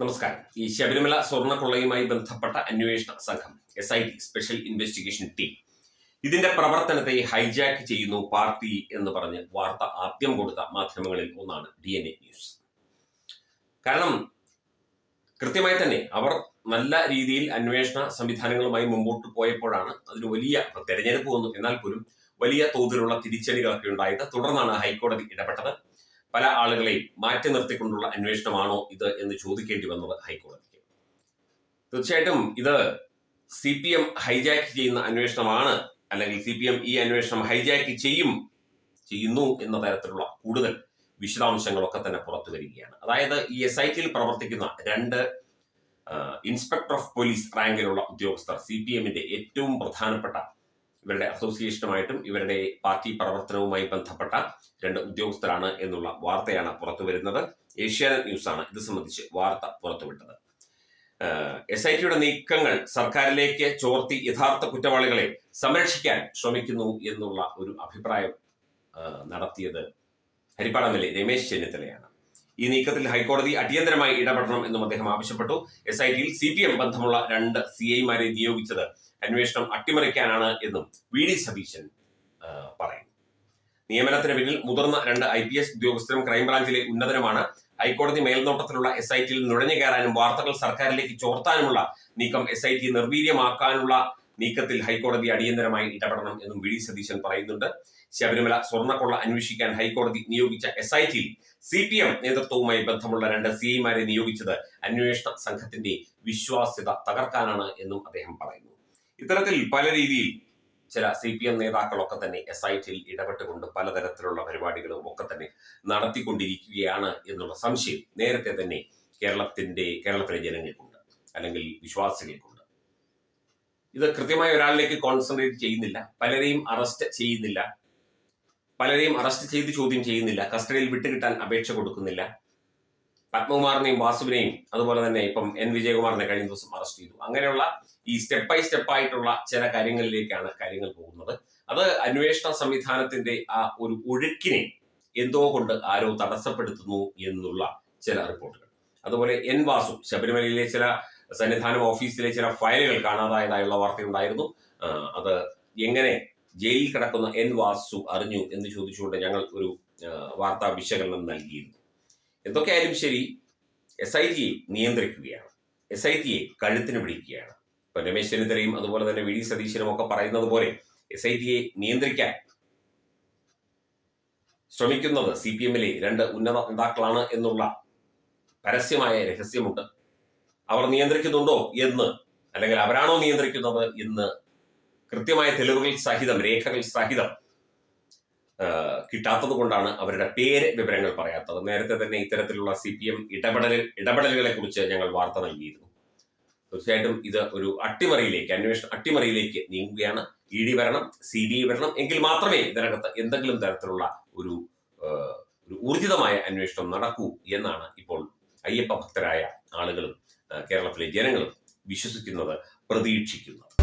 നമസ്കാരം. ഈ ശബരിമല സ്വർണക്കൊള്ളയുമായി ബന്ധപ്പെട്ട അന്വേഷണ സംഘം S I T special investigation team ഇതിന്റെ പ്രവർത്തനത്തെ ഹൈജാക്ക് ചെയ്യുന്നു പാർട്ടി എന്ന് പറഞ്ഞ് വാർത്ത ആദ്യം കൊടുത്ത മാധ്യമങ്ങളിൽ ഒന്നാണ് ഡി എൻ എ ന്യൂസ് കാരണം കൃത്യമായി തന്നെ അവർ നല്ല രീതിയിൽ അന്വേഷണ സംവിധാനങ്ങളുമായി മുമ്പോട്ട് പോയപ്പോഴാണ് അതിന് വലിയ തെരഞ്ഞെടുപ്പ് വന്നു. എന്നാൽ പോലും വലിയ തോതിലുള്ള തിരിച്ചടികളൊക്കെ ഉണ്ടായത്. തുടർന്നാണ് ഹൈക്കോടതി ഇടപെട്ടത്. പല ആളുകളെയും മാറ്റി നിർത്തിക്കൊണ്ടുള്ള അന്വേഷണമാണോ ഇത് എന്ന് ചോദിക്കേണ്ടി വന്നത് ഹൈക്കോടതിക്ക്. തീർച്ചയായിട്ടും ഇത് സി പി എം ഹൈജാക്ക് ചെയ്യുന്ന അന്വേഷണമാണ് അല്ലെങ്കിൽ സി പി എം ഈ അന്വേഷണം ഹൈജാക്ക് ചെയ്യും ചെയ്യുന്നു എന്ന തരത്തിലുള്ള കൂടുതൽ വിശദാംശങ്ങളൊക്കെ തന്നെ പുറത്തു വരികയാണ്. അതായത് ഈ എസ് ഐ ടിയിൽ പ്രവർത്തിക്കുന്ന രണ്ട് ഇൻസ്പെക്ടർ ഓഫ് പോലീസ് റാങ്കിലുള്ള ഉദ്യോഗസ്ഥർ സി പി എമ്മിന്റെ ഏറ്റവും പ്രധാനപ്പെട്ട ഇവരുടെ അസോസിയേഷനുമായിട്ടും ഇവരുടെ പാർട്ടി പ്രവർത്തനവുമായി ബന്ധപ്പെട്ട രണ്ട് ഉദ്യോഗസ്ഥരാണ് എന്നുള്ള വാർത്തയാണ് പുറത്തുവരുന്നത് ഏഷ്യാനെറ്റ് ന്യൂസാണ്. ഇത് സംബന്ധിച്ച് വാർത്ത പുറത്തുവിട്ടത്. എസ് ഐ ടിയുടെ നീക്കങ്ങൾ സർക്കാരിലേക്ക് ചോർത്തി യഥാർത്ഥ കുറ്റവാളികളെ സംരക്ഷിക്കാൻ ശ്രമിക്കുന്നു എന്നുള്ള ഒരു അഭിപ്രായം നടത്തിയത് ഹരിപ്പാടമിലെ രമേശ് ചെന്നിത്തലയാണ്. ഈ നീക്കത്തിൽ ഹൈക്കോടതി അടിയന്തരമായി ഇടപെടണം എന്നും അദ്ദേഹം ആവശ്യപ്പെട്ടു. എസ് ഐ ടിയിൽ സി പി എം ബന്ധമുള്ള രണ്ട് സി ഐമാരെ നിയോഗിച്ചത് അന്വേഷണം അട്ടിമറിക്കാനാണ് എന്നും വി ഡി സതീശൻ പറയുന്നു. നിയമനത്തിന് പിന്നിൽ മുതിർന്ന രണ്ട് ഐ പി എസ് ഉദ്യോഗസ്ഥരും ക്രൈംബ്രാഞ്ചിലെ ഉന്നതരുമാണ്. ഹൈക്കോടതി മേൽനോട്ടത്തിലുള്ള എസ് ഐ ടിയിൽ നുഴഞ്ഞു കയറാനും വാർത്തകൾ സർക്കാരിലേക്ക് ചോർത്താനുമുള്ള നീക്കം എസ് ഐ ടി നിർവീര്യമാക്കാനുള്ള നീക്കത്തിൽ ഹൈക്കോടതി അടിയന്തരമായി ഇടപെടണം എന്നും വി ഡി സതീശൻ പറയുന്നുണ്ട്. ശബരിമല സ്വർണക്കൊള്ള അന്വേഷിക്കാൻ ഹൈക്കോടതി നിയോഗിച്ച എസ് ഐ ടിയിൽ സി പി എം നേതൃത്വവുമായി ബന്ധമുള്ള രണ്ട് സി ഐമാരെ നിയോഗിച്ചത് അന്വേഷണ സംഘത്തിന്റെ വിശ്വാസ്യത തകർക്കാനാണ് എന്നും അദ്ദേഹം പറയുന്നു. ഇത്തരത്തിൽ പല രീതിയിൽ ചില സി പി എം നേതാക്കളൊക്കെ തന്നെ എസ് ഐ ടിയിൽ ഇടപെട്ടുകൊണ്ട് പലതരത്തിലുള്ള പരിപാടികളും ഒക്കെ തന്നെ നടത്തിക്കൊണ്ടിരിക്കുകയാണ് എന്നുള്ള സംശയം നേരത്തെ തന്നെ കേരളത്തിന്റെ കേരളത്തിലെ ജനങ്ങൾക്കുണ്ട് അല്ലെങ്കിൽ വിശ്വാസികൾക്കുണ്ട്. ഇത് കൃത്യമായി ഒരാളിലേക്ക് കോൺസെൻട്രേറ്റ് ചെയ്യുന്നില്ല. പലരെയും അറസ്റ്റ് ചെയ്യുന്നില്ല. പലരെയും അറസ്റ്റ് ചെയ്ത് ചോദ്യം ചെയ്യുന്നില്ല. കസ്റ്റഡിയിൽ വിട്ടുകിട്ടാൻ അപേക്ഷ കൊടുക്കുന്നില്ല. പത്മകുമാറിനെയും വാസുവിനെയും അതുപോലെ തന്നെ ഇപ്പം എൻ വിജയകുമാറിനെ കഴിഞ്ഞ ദിവസം അറസ്റ്റ് ചെയ്തു. അങ്ങനെയുള്ള ഈ സ്റ്റെപ്പ് ബൈ സ്റ്റെപ്പ് ആയിട്ടുള്ള ചില കാര്യങ്ങളിലേക്കാണ് കാര്യങ്ങൾ പോകുന്നത്. അത് അന്വേഷണ സംവിധാനത്തിന്റെ ആ ഒരു ഒഴുക്കിനെ എന്തോ കൊണ്ട് ആരോ തടസ്സപ്പെടുത്തുന്നു എന്നുള്ള ചില റിപ്പോർട്ടുകൾ. അതുപോലെ എൻ വാസു ശബരിമലയിലെ ചില സന്നിധാനം ഓഫീസിലെ ചില ഫയലുകൾ കാണാതായതായുള്ള വാർത്തയുണ്ടായിരുന്നു. അത് എങ്ങനെ ജയിലിൽ കിടക്കുന്ന എൻ വാസു അറിഞ്ഞു എന്ന് ചോദിച്ചുകൊണ്ട് ഞങ്ങൾ ഒരു വാർത്താ വിശകലനം നൽകിയിരുന്നു. എന്തൊക്കെയായാലും ശരി എസ് ഐ ടിയെ നിയന്ത്രിക്കുകയാണ്. എസ് ഐ ടിയെ കഴുത്തിന് പിടിക്കുകയാണ്. ഇപ്പൊ രമേശ് ചെന്നിത്തലയും അതുപോലെ തന്നെ വി ഡി സതീശനും ഒക്കെ പറയുന്നത് പോലെ എസ് ഐ ടിയെ നിയന്ത്രിക്കാൻ ശ്രമിക്കുന്നത് സി പി എമ്മിലെ രണ്ട് ഉന്നത നേതാക്കളാണ് എന്നുള്ള പരസ്യമായ രഹസ്യമുണ്ട്. അവർ നിയന്ത്രിക്കുന്നുണ്ടോ എന്ന് അല്ലെങ്കിൽ അവരാണോ നിയന്ത്രിക്കുന്നത് എന്ന് കൃത്യമായ തെളിവുകൾ സഹിതം രേഖകൾ സഹിതം കിട്ടാത്തത് കൊണ്ടാണ് അവരുടെ പേര് വിവരങ്ങൾ പറയാത്തത്. നേരത്തെ തന്നെ ഇത്തരത്തിലുള്ള സി പി എം ഇടപെടൽ ഇടപെടലുകളെ കുറിച്ച് ഞങ്ങൾ വാർത്ത നൽകിയിരുന്നു. തീർച്ചയായിട്ടും ഇത് ഒരു അട്ടിമറിയിലേക്ക് അന്വേഷണ അട്ടിമറിയിലേക്ക് നീങ്ങുകയാണ്. ഇ ഡി വരണം സി ബി ഐ വരണം എങ്കിൽ മാത്രമേ ഇതിനകത്ത് എന്തെങ്കിലും തരത്തിലുള്ള ഒരു ഒരു ഊർജിതമായ അന്വേഷണം നടക്കൂ എന്നാണ് ഇപ്പോൾ അയ്യപ്പ ഭക്തരായ ആളുകളും കേരളത്തിലെ ജനങ്ങളും വിശ്വസിക്കുന്നത് പ്രതീക്ഷിക്കുന്നത്.